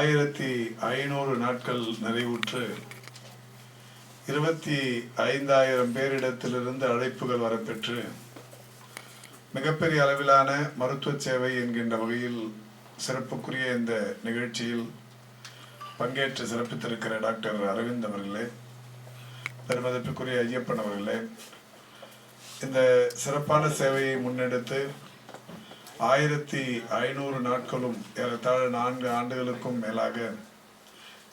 ஆயிரத்தி ஐநூறு நாட்கள் நிறைவுற்று இருபத்தி ஐந்தாயிரம் பேரிடத்திலிருந்து அழைப்புகள் வரப்பெற்று மிகப்பெரிய அளவிலான மருத்துவ சேவை என்கின்ற வகையில் சிறப்புக்குரிய இந்த நிகழ்ச்சியில் பங்கேற்று சிறப்பித்திருக்கிற டாக்டர் அரவிந்த் அவர்களே பெருமதிப்புக்குரிய ஐயப்பன் அவர்களே இந்த சிறப்பான சேவையை முன்னெடுத்து ஆயிரத்தி ஐநூறு நாட்களும் ஏறத்தாழ நான்கு ஆண்டுகளுக்கும் மேலாக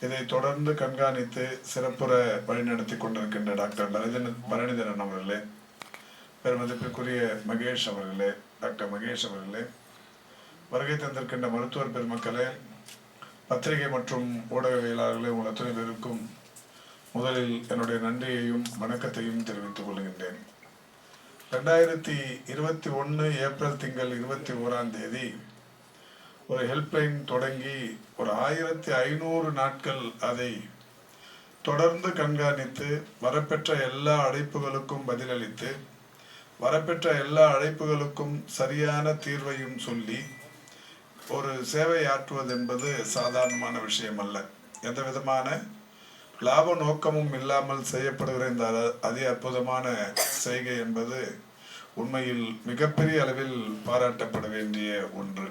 இதை தொடர்ந்து கண்காணித்து சிறப்புற வழிநடத்தி கொண்டிருக்கின்ற டாக்டர் பரணிதன் பரணிதரன் அவர்களே பெருமதிப்பிற்குரிய மகேஷ் அவர்களே டாக்டர் மகேஷ் அவர்களே வருகை தந்திருக்கின்ற மருத்துவர் பெருமக்களே பத்திரிகை மற்றும் ஊடகவியலாளர்களே உங்கள் அத்தனை பேருக்கும் முதலில் என்னுடைய நன்றியையும் வணக்கத்தையும் தெரிவித்துக் கொள்கின்றேன். ரெண்டாயிரத்தி இருபத்தி ஒன்று ஏப்ரல் திங்கள் இருபத்தி ஓராம் தேதி ஒரு ஹெல்ப்லைன் தொடங்கி ஒரு ஆயிரத்தி ஐநூறு நாட்கள் அதை தொடர்ந்து கண்காணித்து வரப்பெற்ற எல்லா அழைப்புகளுக்கும் பதிலளித்து வரப்பெற்ற எல்லா அழைப்புகளுக்கும் சரியான தீர்வையும் சொல்லி ஒரு சேவை ஆற்றுவது என்பது சாதாரணமான விஷயம் அல்ல எந்த விதமான லாப நோக்கமும் இல்லாமல் செய்யப்படுகிற இந்த அதி அற்புதமான செய்கை என்பது உண்மையில் மிகப்பெரிய அளவில் பாராட்டப்பட வேண்டிய ஒன்று.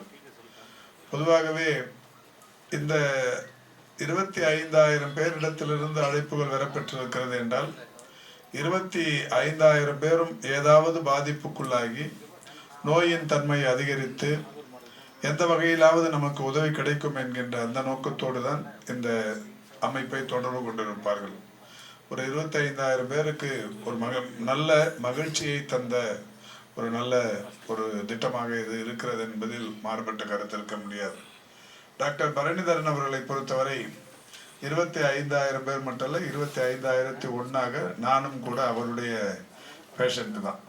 பொதுவாகவே இந்த இருபத்தி ஐந்தாயிரம் பேரிடத்திலிருந்து அழைப்புகள் வரப்பெற்றிருக்கிறது என்றால் இருபத்தி ஐந்தாயிரம் பேரும் ஏதாவது பாதிப்புக்குள்ளாகி நோயின் தன்மை அதிகரித்து எந்த வகையிலாவது நமக்கு உதவி கிடைக்கும் என்கின்ற அந்த நோக்கத்தோடு தான் இந்த அமைப்பை தொடர்பு கொண்டிருப்பார்கள். ஒரு இருபத்தி ஐந்தாயிரம் பேருக்கு ஒரு மக நல்ல மகிழ்ச்சியை தந்த ஒரு நல்ல ஒரு திட்டமாக இது இருக்கிறது என்பதில் மாறுபட்ட கருத்து இருக்க முடியாது. டாக்டர் பரணிதரன் அவர்களை பொறுத்தவரை இருபத்தி ஐந்தாயிரம் பேர் மட்டும் இல்லை இருபத்தி ஐந்தாயிரத்தி ஒன்றாக நானும் கூட அவருடைய பேஷண்ட் தான்.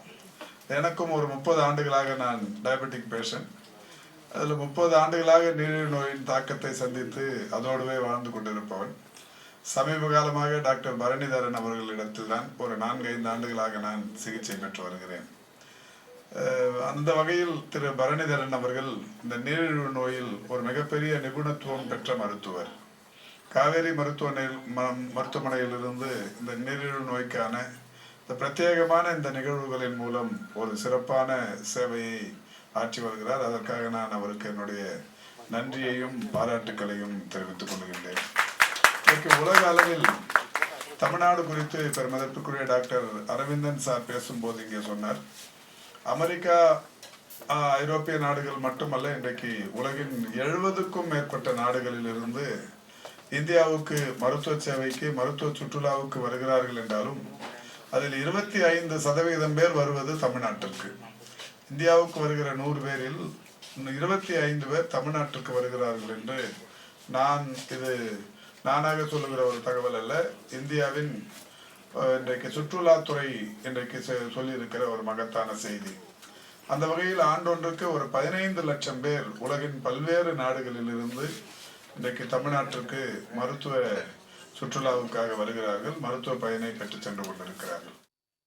எனக்கும் ஒரு முப்பது ஆண்டுகளாக நான் டயபெட்டிக் பேஷண்ட் அதில் முப்பது ஆண்டுகளாக நீரிழிவு நோயின் தாக்கத்தை சந்தித்து அதோடவே வாழ்ந்து கொண்டிருப்பவன். சமீப காலமாக டாக்டர் பரணிதரன் அவர்களிடத்தில் தான் ஒரு நான்கு ஐந்து ஆண்டுகளாக நான் சிகிச்சை பெற்று வருகிறேன். அந்த வகையில் திரு பரணிதரன் அவர்கள் இந்த நீரிழிவு நோயில் ஒரு மிகப்பெரிய நிபுணத்துவம் பெற்ற மருத்துவர். காவேரி மருத்துவமனையில் மருத்துவமனையிலிருந்து இந்த நீரிழிவு நோய்க்கான இந்த பிரத்யேகமான இந்த நிகழ்வுகளின் மூலம் ஒரு சிறப்பான சேவையை ஆற்றி வருகிறார். அதற்காக நான் அவருக்கு என்னுடைய நன்றியையும் பாராட்டுக்களையும் தெரிவித்துக் கொள்கின்றேன். இன்றைக்கு உலக அளவில் தமிழ்நாடு குறித்து பெருமதிப்புக்குரிய டாக்டர் அரவிந்தன் சார் பேசும்போது இங்கே சொன்னார். அமெரிக்கா ஐரோப்பிய நாடுகள் மட்டுமல்ல இன்றைக்கு உலகின் எழுபதுக்கும் மேற்பட்ட நாடுகளில் இருந்து இந்தியாவுக்கு மருத்துவ சேவைக்கு மருத்துவ சுற்றுலாவுக்கு வருகிறார்கள் என்றாலும் அதில் இருபத்தி ஐந்து சதவீதம் பேர் வருவது தமிழ்நாட்டிற்கு. இந்தியாவுக்கு வருகிற நூறு பேரில் இருபத்தி ஐந்து பேர் தமிழ்நாட்டிற்கு வருகிறார்கள் என்று நான் இது நானாக சொல்லுகிற ஒரு தகவல் அல்ல. இந்தியாவின் இன்றைக்கு சுற்றுலாத்துறை இன்றைக்கு செ- சொல்லியிருக்கிற ஒரு மகத்தான செய்தி. அந்த வகையில் ஆண்டொன்றுக்கு ஒரு பதினைந்து லட்சம் பேர் உலகின் பல்வேறு நாடுகளிலிருந்து இன்றைக்கு தமிழ்நாட்டிற்கு மருத்துவ சுற்றுலாவுக்காக வருகிறார்கள். மருத்துவ பயனை பெற்று சென்று கொண்டிருக்கிறார்கள்.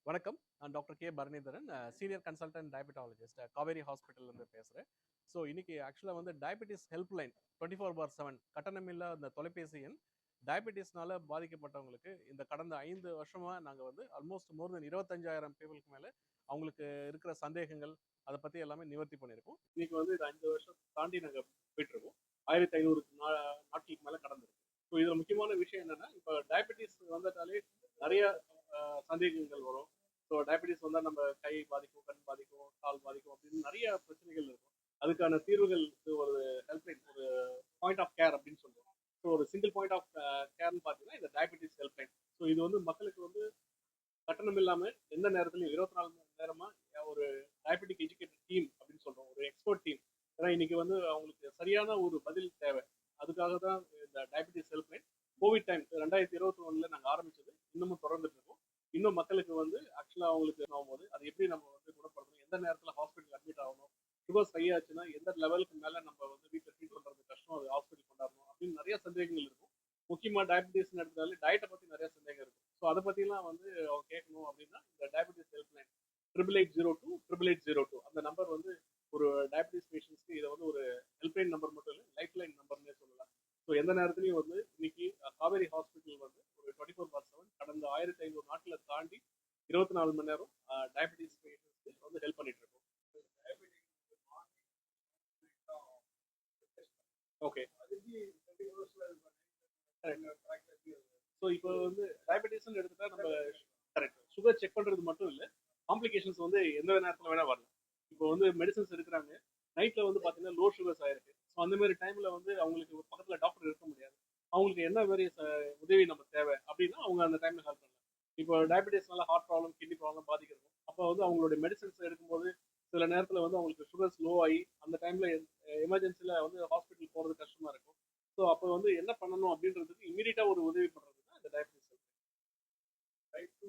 வணக்கம். நான் doctor K. Bharanidharan senior consultant diabetologist Kaveri ஹாஸ்பிட்டல்லேருந்து பேசுகிறேன் ஸோ இன்னைக்கு ஆக்சுவலாக வந்து diabetes helpline twenty four by seven கட்டணமில்லா அந்த தொலைபேசி எண். டயபெட்டிஸ்னால பாதிக்கப்பட்டவங்களுக்கு இந்த கடந்த ஐந்து வருஷமாக நாங்கள் வந்து ஆல்மோஸ்ட் மோர் தென் இருபத்தஞ்சாயிரம் பீப்புளுக்கு மேலே அவங்களுக்கு இருக்கிற சந்தேகங்கள் அதை பற்றி எல்லாமே நிவர்த்தி பண்ணியிருக்கோம் இன்னைக்கு வந்து இது அஞ்சு வருஷம் தாண்டி நாங்கள் போயிட்டுருக்கோம். ஆயிரத்தி ஐநூறு நாட்களுக்கு மேலே கடந்திருக்கு. ஸோ இதில் முக்கியமான விஷயம் என்னென்னா இப்போ டயபெட்டிஸ் வந்துட்டாலே நிறைய சந்தேகங்கள் வரும். ஸோ டயபெட்டிஸ் வந்தால் நம்ம கை பாதிக்கும் கண் பாதிக்கும் கால் பாதிக்கும் அப்படின்னு நிறைய பிரச்சனைகள் இருக்கும். அதுக்கான தீர்வுகள் இது ஒரு ஹெல்ப்லைன் ஒரு பாயிண்ட் ஆஃப் கேர் அப்படின்னு சொல்லுவோம். ஸோ ஒரு சிங்கிள் பாயிண்ட் ஆஃப் கேர்னு பார்த்தீங்கன்னா இந்த டயபெட்டிஸ் ஹெல்ப்லைன் ஸோ இது வந்து மக்களுக்கு வந்து கட்டணம் இல்லாமல் எந்த நேரத்துலையும் இருபத்தி நாலு மணி நேரமாக ஒரு டயபெட்டிக் எஜுகேட்டட் டீம் அப்படின்னு சொல்கிறோம் ஒரு எக்ஸ்பர்ட் டீம் ஏன்னா இன்னைக்கு வந்து அவங்களுக்கு சரியான ஒரு பதில் தேவை. அதுக்காக தான் இந்த டயபெட்டிஸ் ஹெல்ப்லைன் கோவிட் டைம் ரெண்டாயிரத்தி இருபத்தி ஒன்றில் நாங்கள் ஆரம்பிச்சது. இன்னமும் தொடர்ந்துட்டு இருக்கோம். இன்னும் மக்களுக்கு வந்து ஆக்சுவலாக அவங்களுக்கு ஆகும்போது அதை எப்படி நம்ம வந்து குணப்படுத்தணும்? எந்த நேரத்தில் ஹாஸ்பிட்டல் அட்மிட் ஆகணும்? சுகர்ஸ் ஹை எந்த லெவலுக்கு மேலே நம்ம வந்து வீட்டில் ட்ரீட் பண்ணுறது கஷ்டம் அது ஹாஸ்பிட்டல் கொண்டாடணும் அப்படின்னு நிறைய சந்தேகங்கள் இருக்கும். முக்கியமாக டயபெட்டிஸ் எடுத்தாலே டயட்டை பற்றி நிறைய சந்தேகம் இருக்கும். ஸோ அதை பற்றிலாம் வந்து அவங்க கேட்கணும் அப்படின்னா இந்த diabetes helpline triple eight zero two triple eight zero two அந்த நம்பர் வந்து ஒரு டயபெட்டிஸ் பேஷண்ட்ஸ்க்கு இதை வந்து ஒரு ஹெல்ப்லைன் நம்பர் மட்டும் இல்லை லைஃப் லைன் நம்பர்னே சொல்லலாம். ஸோ எந்த நேரத்துலையும் வந்து இன்னைக்கு காவேரி ஹாஸ்பிட்டல் வந்து ஒரு டுவெண்ட்டி ஃபோர் பார் செவன் கடந்த ஆயிரத்தி ஐநூறு நாட்டில் தாண்டி இருபத்தி நாலு மணி நேரம் டயபெட்டிஸ் பேஷண்ட்ஸ்க்கு வந்து ஹெல்ப் பண்ணிட்டு இருக்கோம் ஓகே ஸோ இப்போ வந்து டயபெட்டிஸ்னு எடுத்துட்டா நம்ம கரெக்ட் சுகர் செக் பண்றது மட்டும் இல்லை காம்ப்ளிகேஷன்ஸ் வந்து எந்த நேரத்தில் வேணா வரலாம். இப்போ வந்து மெடிசன்ஸ் எடுக்கிறாங்க. நைட்ல வந்து பார்த்தீங்கன்னா லோ சுகர்ஸ் ஆயிருக்கு. ஸோ அந்த மாதிரி டைம்ல வந்து அவங்களுக்கு ஒரு பக்கத்துல டாக்டர் இருக்க முடியாது. அவங்களுக்கு என்ன மாதிரி உதவி நம்ம தேவை அப்படின்னா அவங்க அந்த டைம்ல ஹெல்ப் பண்ணலாம். இப்போ டயபெட்டிஸ்னால ஹார்ட் ப்ராப்ளம் கிட்னி ப்ராப்ளம் பாதிக்கிறது. அப்போ வந்து அவங்களுடைய மெடிசன்ஸ் எடுக்கும்போது சில நேரத்தில் வந்து அவங்களுக்கு சுகர்ஸ் லோ ஆகி அந்த டைம்ல எமர்ஜென்சியில் வந்து ஹாஸ்பிட்டல் போகிறது கஷ்டமா இருக்கும். ஸோ அப்போ வந்து என்ன பண்ணணும் அப்படின்றதுக்கு இமீடியட்டாக ஒரு உதவி பண்றது தான் இந்த diabetes type two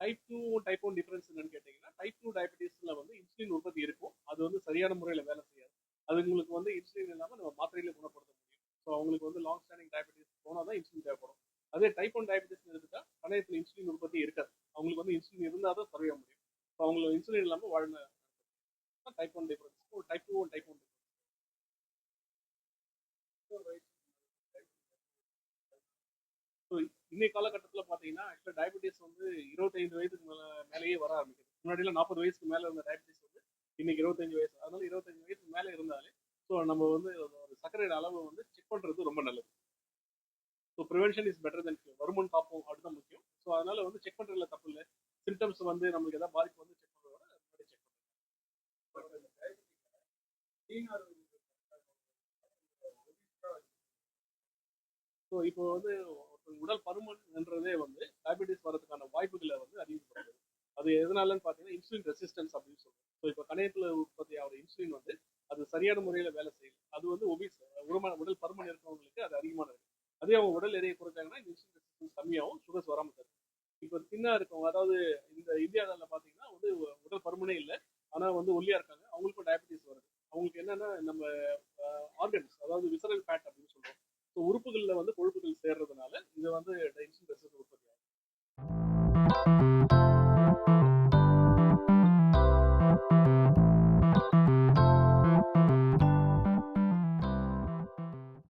type two type one difference என்னன்னு கேட்டிங்கன்னா டைப் டூ டயபிட்டிஸில் வந்து இன்சுலின் உற்பத்தி இருக்கும். அது வந்து சரியான முறையில் வேலை செய்யாது. அது உங்களுக்கு வந்து இன்சுலின் இல்லாமல் நம்ம மாத்திரையில குணப்படுத்த முடியும். ஸோ அவங்களுக்கு வந்து லாங் ஸ்டாண்டிங் டயபிட்டிஸ் போனால் தான் இன்சுலின் தேவைப்படும். அதே டைப் ஒன் டயபிட்டிஸ் எடுத்துட்டா பணையத்தில் இன்சுலின் உற்பத்தி இருக்காது. அவங்களுக்கு வந்து இன்சுலின் இருந்தால் தான் சர்வே முடியும் ஸோ அவங்களுக்கு இன்சுலின் இல்லாமல் வாழ்ந்த type one difference type two type one so இன்னைய காலகட்டத்தில் பார்த்தீங்கன்னா ஆக்சுவலாக டயபெட்டிஸ் வந்து இருபத்தைந்து வயதுக்கு மேலே மேலேயே வர ஆரம்பிக்குது. முன்னாடியில் நாற்பது வயசுக்கு மேலே இருந்த டயபெட்டிஸ் வந்து இன்னைக்கு இருபத்தஞ்சு வயசு. அதனால இருபத்தஞ்சு வயசுக்கு மேலே இருந்தாலே ஸோ நம்ம வந்து ஒரு சர்க்கரையோட அளவு வந்து செக் பண்ணுறது ரொம்ப நல்லது. So prevention is better then வருமுன் காப்போம் அதுதான் முக்கியம். ஸோ அதனால வந்து செக் பண்ணுறதுல தப்பு இல்லை. சிம்டம்ஸ் வந்து நம்மளுக்கு எதாவது பாதிப்பு வந்து செக் பண்ணுறதோட முன்னாடி செக் ஸோ இப்போ வந்து உடல் உடல் பருமன்ன்றதே வந்து டயபெட்டிஸ் வரதுக்கான வாய்ப்புகளை வந்து அதிகப்படுது அது எதனாலன்னு பார்த்தீங்கன்னா இன்சுலின் ரெசிஸ்டன்ஸ் அப்படின்னு சொல்லுவோம் ஸோ இப்போ கணையத்தில் உற்பத்தி ஆகிற இன்சுலின் வந்து அது சரியான முறையில் வேலை செய்யல அது வந்து ஒபிஸ் உடல் உடல் பருமன் இருக்கிறவங்களுக்கு அது அதிகமானது அதே அவங்க உடல் எடையை குறைச்சாங்கன்னா இன்சுலின் ரெசிஸ்டன்ஸ் கம்மியாகவும் சுகர்ஸ் வராமல் தரும் இப்போ தின்னாக இருக்கவங்க அதாவது இந்த இந்தியாவில் பார்த்தீங்கன்னா வந்து உடல் பருமனே இல்லை. ஆனால் வந்து ஒல்லியா இருக்காங்க. அவங்களுக்கும் டயபெட்டிஸ் வருது. அவங்களுக்கு என்னன்னா நம்ம ஆர்கன்ஸ் அதாவது விசரல் ஃபேட் அப்படின்னு சொல்றோம். ஸோ உறுப்புகளில் வந்து கொழுப்புகள் சேர்றதுனால இது வந்து இன்சுலின் ரெசிஸ்டன்ஸ் உற்பத்தி ஆகும்.